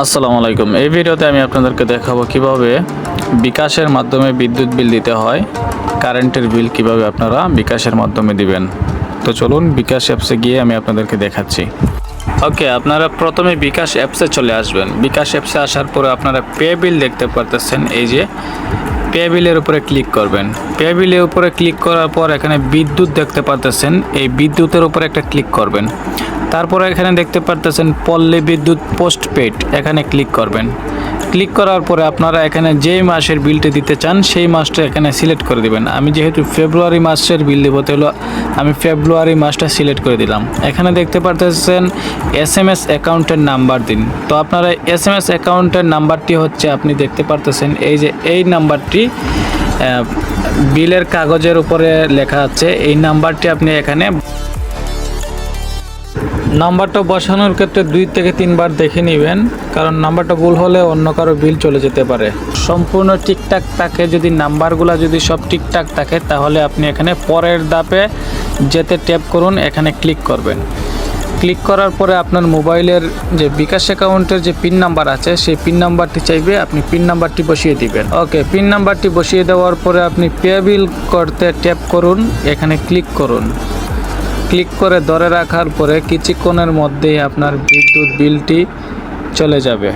আসসালামু আলাইকুম। এই ভিডিওতে আমি আপনাদেরকে দেখাবো কীভাবে বিকাশের মাধ্যমে বিদ্যুৎ বিল দিতে হয়, কারেন্টের বিল কীভাবে আপনারা বিকাশের মাধ্যমে দিবেন। তো চলুন বিকাশ অ্যাপসে গিয়ে আমি আপনাদেরকে দেখাচ্ছি। ওকে, আপনারা প্রথমে বিকাশ অ্যাপসে চলে আসবেন। বিকাশ অ্যাপসে আসার পরে আপনারা পে বিল দেখতে পারতেছেন, এই যে পে বিলের উপরে ক্লিক করবেন। পে বিলের উপরে ক্লিক করার পর এখানে বিদ্যুৎ দেখতে পারতেছেন, এই বিদ্যুতের উপরে একটা ক্লিক করবেন। তারপরে এখানে দেখতে পারতেছেন পল্লী বিদ্যুৎ পোস্ট পেড এখানে ক্লিক করবেন। ক্লিক করার পরে আপনারা এখানে যেই মাসের বিলটি দিতে চান, সেই মাসটা এখানে সিলেক্ট করে দিবেন। আমি যেহেতু ফেব্রুয়ারি মাসের বিল দেবো তাহলে আমি ফেব্রুয়ারি মাসটা সিলেক্ট করে দিলাম। এখানে দেখতে পারতেছেন এস এম এস অ্যাকাউন্টের নাম্বার দিন। তো আপনারা এস এম এস অ্যাকাউন্টের নাম্বারটি হচ্ছে আপনি দেখতে পারতেছেন, এই যে এই নাম্বারটি বিলের কাগজের উপরে লেখা আছে। এই নাম্বারটি আপনি এখানে নাম্বারটা বসানোর ক্ষেত্রে দুই থেকে তিনবার দেখে নেবেন, কারণ নাম্বারটা ভুল হলে অন্য কারও বিল চলে যেতে পারে। সম্পূর্ণ ঠিকঠাক থাকে, যদি নাম্বারগুলো যদি সব ঠিকঠাক থাকে, তাহলে আপনি এখানে পরের দাপে যেতে ট্যাপ করুন, এখানে ক্লিক করবেন। ক্লিক করার পরে আপনার মোবাইলের যে বিকাশ অ্যাকাউন্টের যে পিন নাম্বার আছে, সেই পিন নাম্বারটি চাইবে, আপনি পিন নাম্বারটি বসিয়ে দিবেন। ওকে, পিন নাম্বারটি বসিয়ে দেওয়ার পরে আপনি পে বিল করতে ট্যাপ করুন, এখানে ক্লিক করুন। ক্লিক করে ধরে রাখার পরে কিছুক্ষণের মধ্যেই আপনার বিদ্যুৎ বিলটি চলে যাবে।